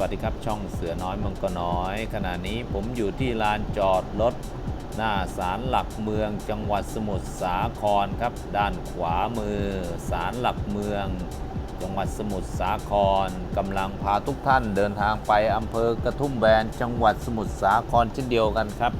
วัสดีครับช่องเสือน้อยมังกรน้อย ขณะนี้ผมอยู่ที่ลานจอดรถหน้าศาลหลักเมืองจังหวัดสมุทรสาครครับ ด้านขวามือศาลหลักเมือง จังหวัดสมุทรสาครกำลังพาทุกท่านเดินทางไปอำเภอกระทุ่มแบนจังหวัดสมุทรสาครเช่นเดียวกันครับ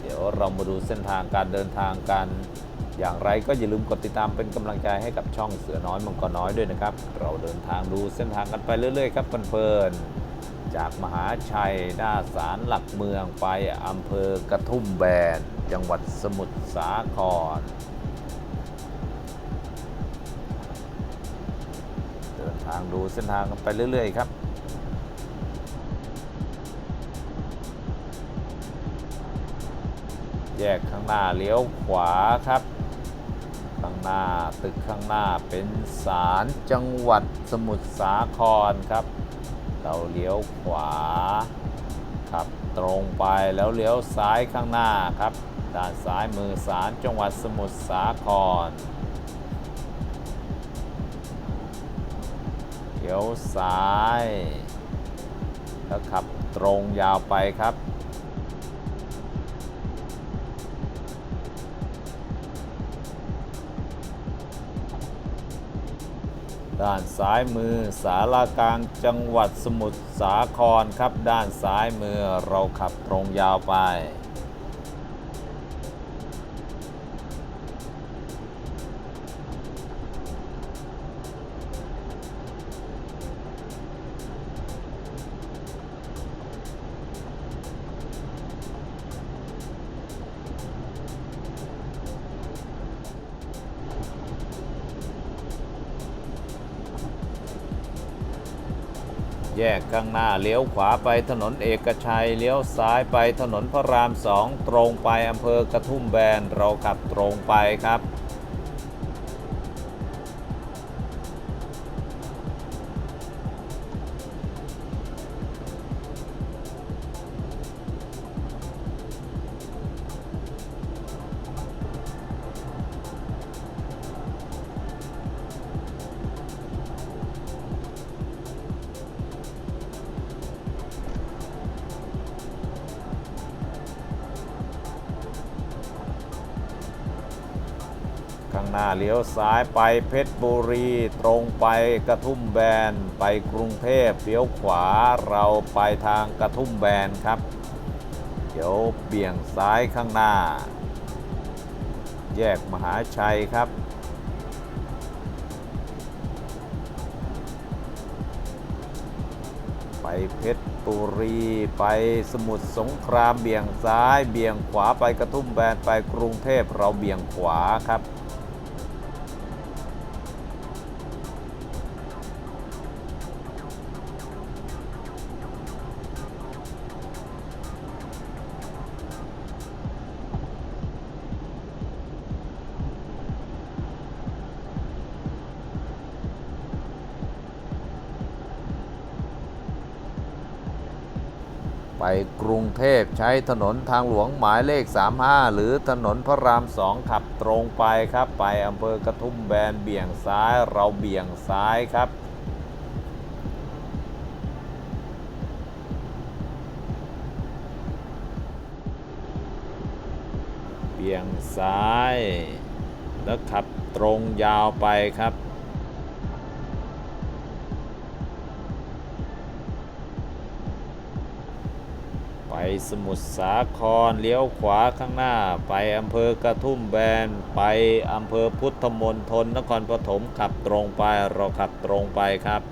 เดี๋ยวเรามาดูเส้นทางการเดินทางกัน อย่างไรก็อย่าลืมกดติดตามเป็นกำลังใจให้กับช่องเสือน้อยมังกรน้อยด้วยนะครับ เราเดินทางดูเส้นทางกันไปเรื่อยๆครับเพลินๆ จากมหาชัย หน้าศาลหลักเมืองไปอำเภอกระทุ่มแบน จังหวัดสมุทรสาคร เดินทางดูเส้นทางกันไปเรื่อย ๆ ครับแยกข้างหน้าเลี้ยวขวาครับ ข้างหน้าตึกข้างหน้าเป็นศาลจังหวัดสมุทรสาครครับ เราเลี้ยวขวาขับตรงไปแล้วเลี้ยวซ้ายข้างหน้าครับ ด้านซ้ายมือสารจังหวัดสมุทรสาครเลี้ยวซ้าย แล้วขับตรงยาวไปครับ ด้านซ้ายมือสารากลางจังหวัดสมุทรสาครครับ ด้านซ้ายมือเราขับตรงยาวไป แยกข้างหน้าเลี้ยวขวาไปถนนเอกชัยเลี้ยวซ้ายไปถนนพระรามสองตรงไปอำเภอกระทุ่มแบนเราขับตรงไปครับ ข้างหน้าเลี้ยวซ้ายไปเพชรบุรี ตรงไปกระทุ่มแบน ไปกรุงเทพเลี้ยวขวาเราไปทางกระทุ่มแบนครับ เดี๋ยวเบี่ยงซ้ายข้างหน้า แยกมหาชัยครับไปเพชรบุรีไปสมุทรสงครามเบี่ยงซ้าย เบี่ยงขวาไปกระทุ่มแบนไปกรุงเทพเราเบี่ยงขวาครับ กรุงเทพใช้ถนนทางหลวงหมายเลข 35 หรือถนนพระรามสองขับตรงไปครับ ไปอำเภอกระทุ่มแบนเบี่ยงซ้ายเราเบี่ยงซ้ายครับเบี่ยงซ้าย แล้วขับตรงยาวไปครับ สมุทรสาครเลี้ยวขวาข้างหน้า ไปอำเภอกระทุ่มแบน ไปอำเภอพุทธมณฑลนครปฐมขับตรงไปเราขับตรงไปครับ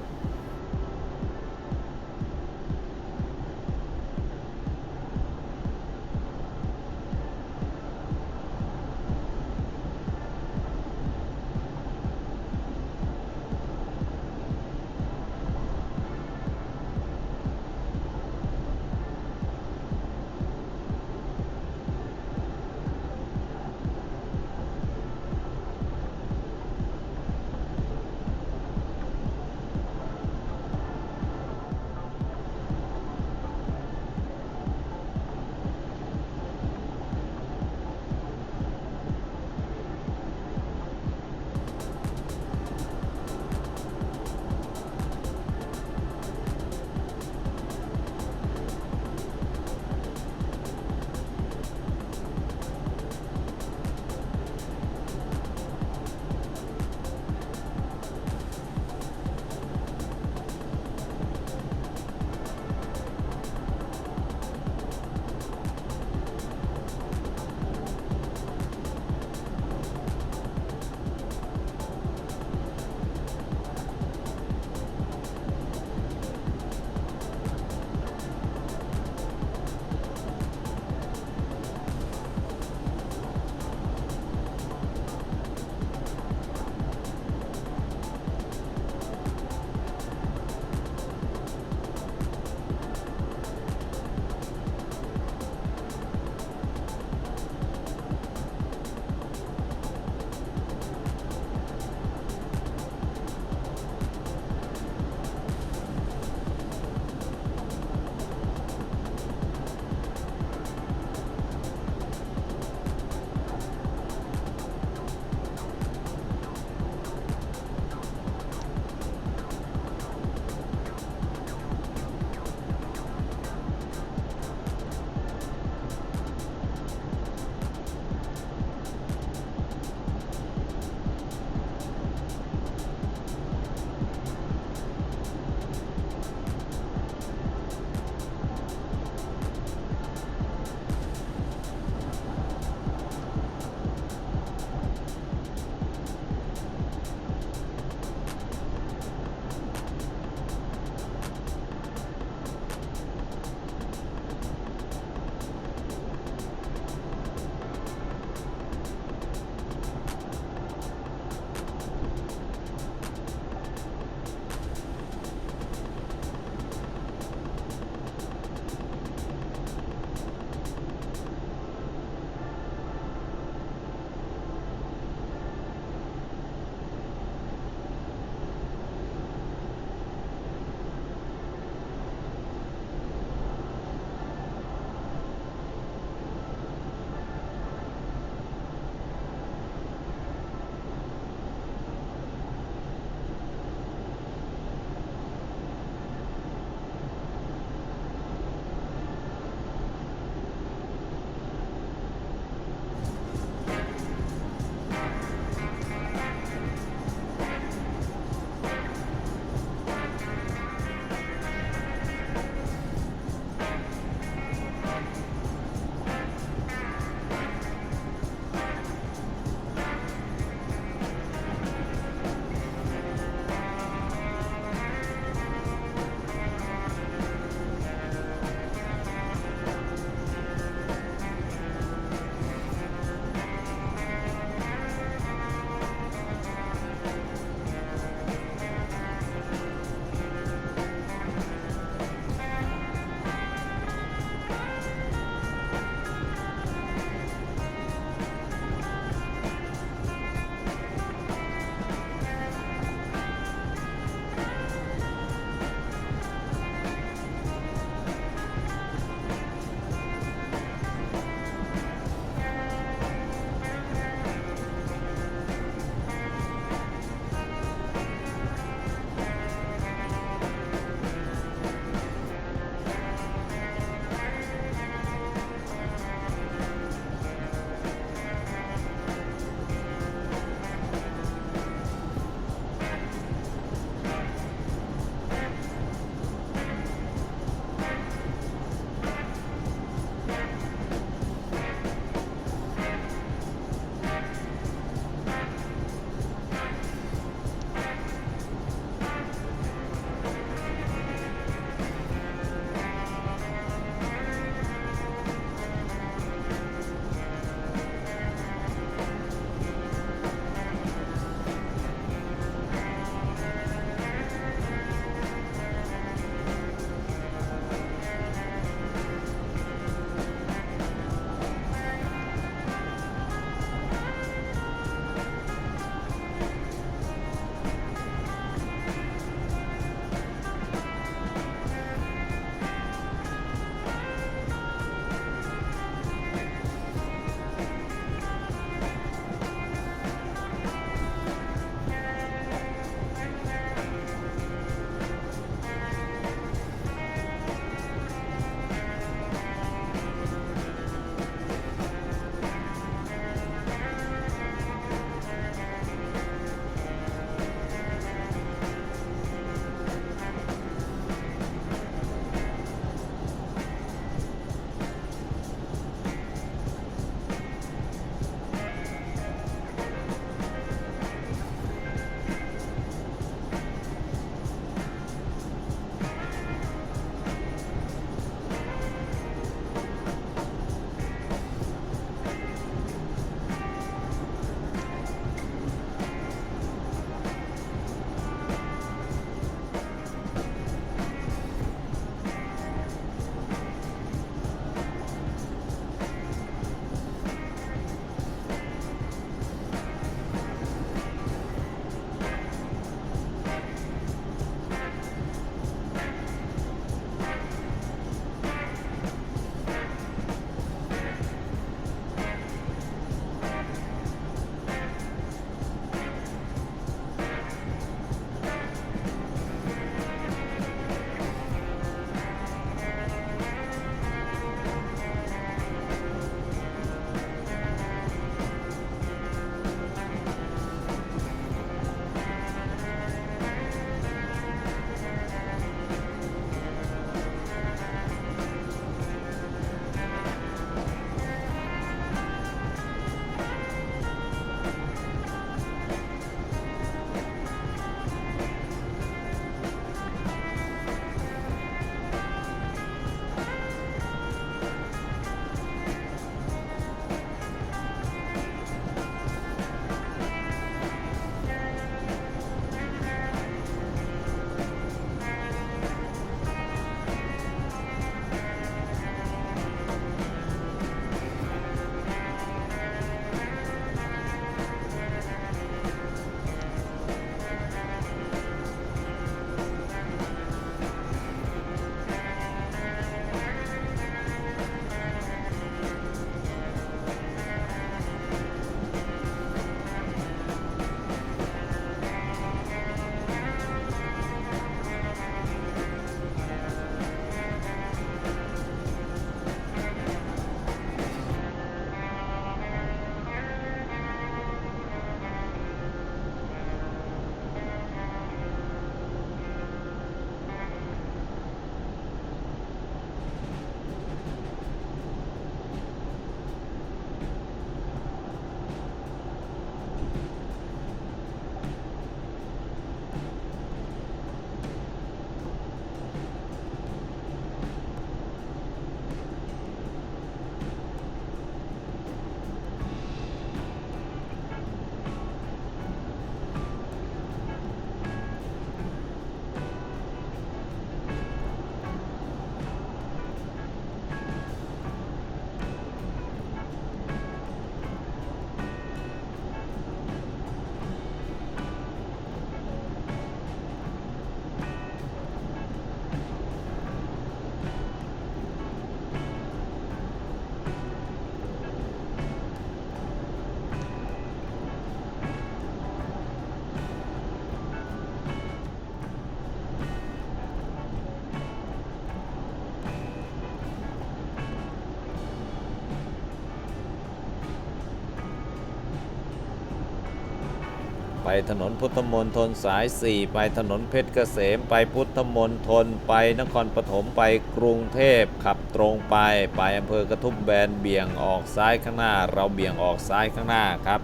ถนนพุทธมณฑลสาย 4 ไปถนนเพชรเกษม ไปพุทธมณฑลไปนครปฐมไปกรุงเทพขับตรงไป ไปอำเภอกระทุ่มแบนเบี่ยงออกซ้ายข้างหน้า เราเบี่ยงออกซ้ายข้างหน้าครับ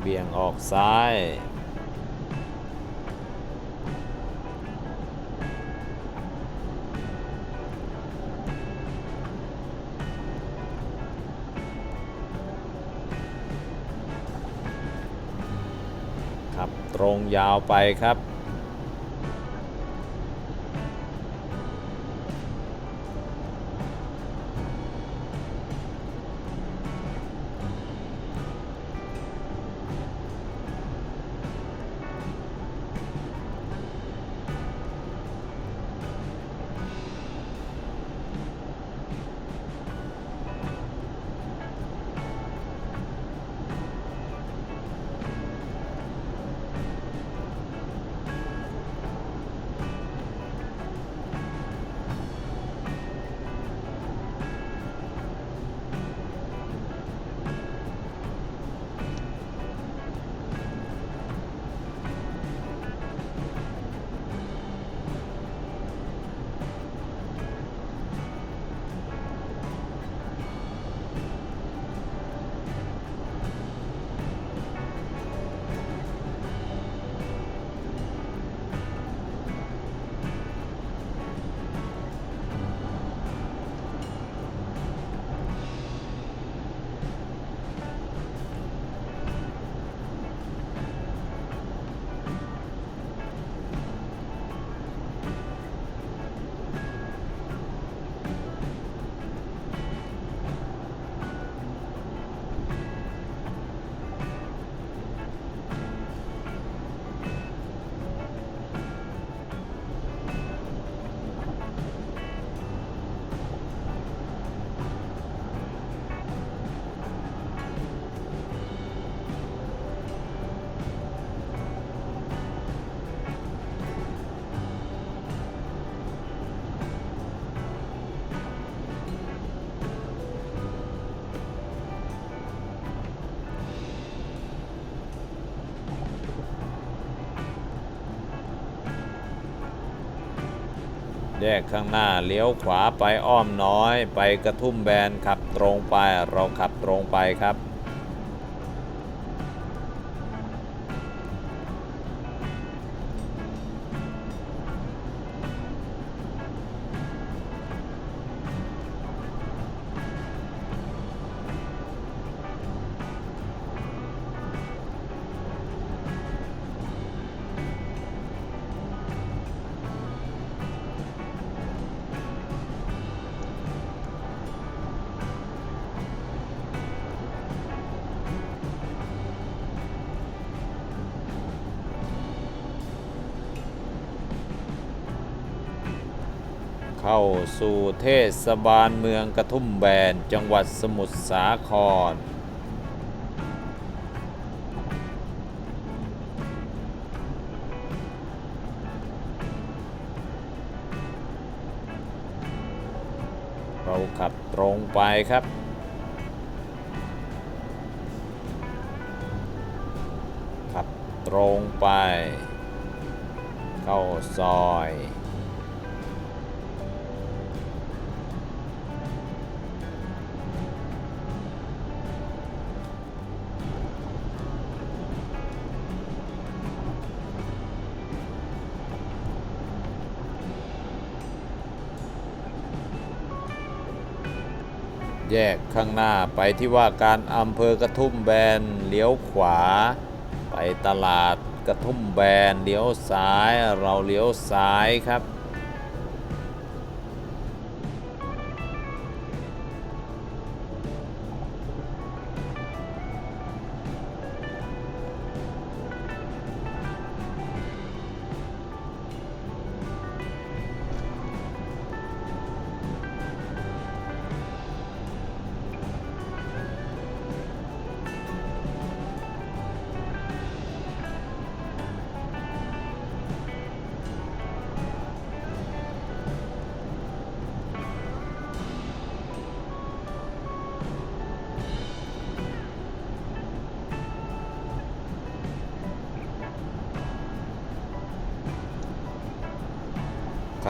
เบี่ยงออกซ้าย รงยาวไปครับ แยกข้างหน้าเลี้ยวขวาไปอ้อมน้อย ไปกระทุ่มแบนขับตรงไปเราขับตรงไปครับ เข้าสู่เทศบาลเมืองกระทุ่มแบนจังหวัดสมุทรสาคร เราขับตรงไปครับขับตรงไป เข้าซอย แยกข้างหน้าไปที่ว่าการอำเภอกระทุ่มแบนเลี้ยวขวา ไปตลาดกระทุ่มแบนเลี้ยวซ้าย เราเลี้ยวซ้ายครับ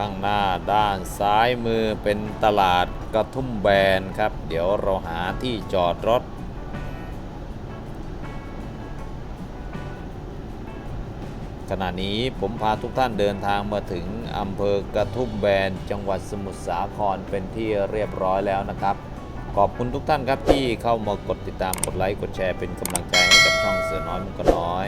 ข้างหน้าด้านซ้ายมือเป็นตลาดกระทุ่มแบนครับ เดี๋ยวเราหาที่จอดรถ ขณะนี้ผมพาทุกท่านเดินทางมาถึงอำเภอกระทุ่มแบนจังหวัดสมุทรสาครเป็นที่เรียบร้อยแล้วนะครับขอบคุณทุกท่านครับที่เข้ามากดติดตามกดไลค์กดแชร์เป็นกำลังใจให้กับช่องเสือน้อยมันก็น้อย